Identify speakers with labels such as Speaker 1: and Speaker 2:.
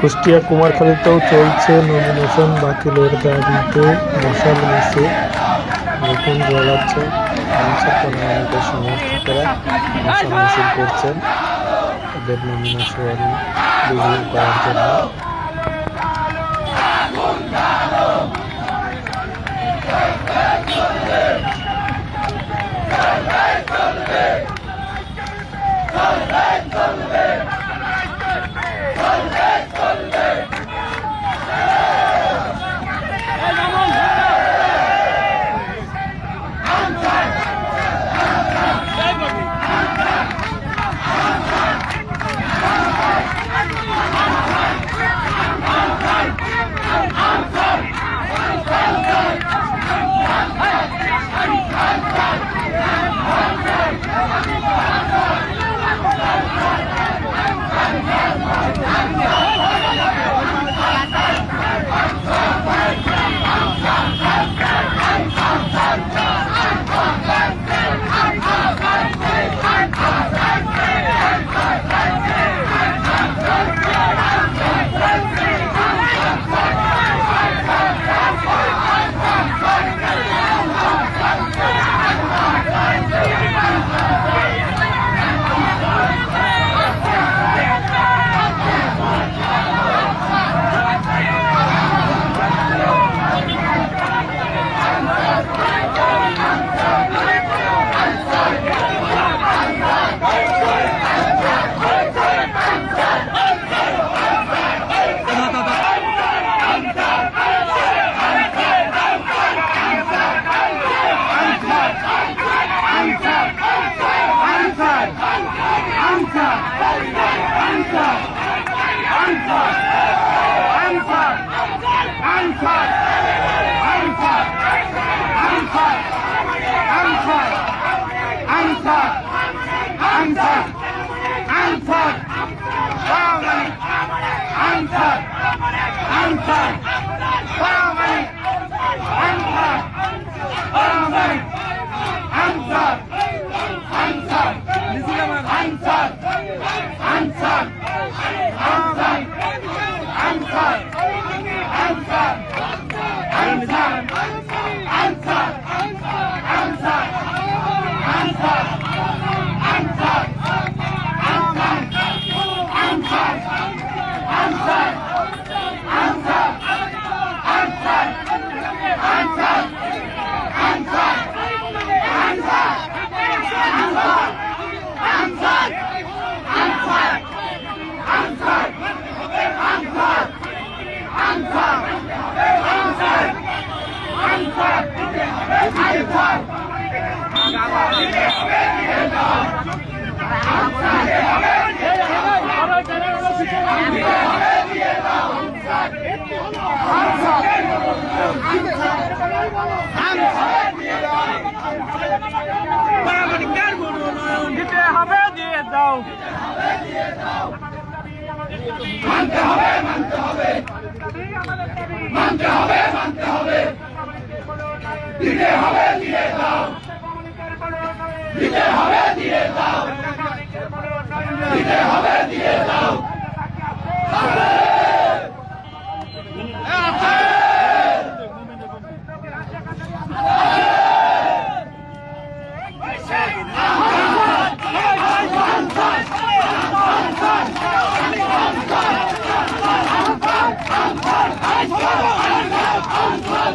Speaker 1: কুষ্টিয়া কুমারখালীতেও চলছে নমিনেশন বাতিলের দাবিতে মশাল মিছিল নতুন জ্বালাচ্ছে আনসার সমর্থকরা। মশাল মিছিল করছেন। এদের নমিনেশন বিলীন করার জন্য।
Speaker 2: দিতে হবে। দিয়ে দাও
Speaker 3: আনসার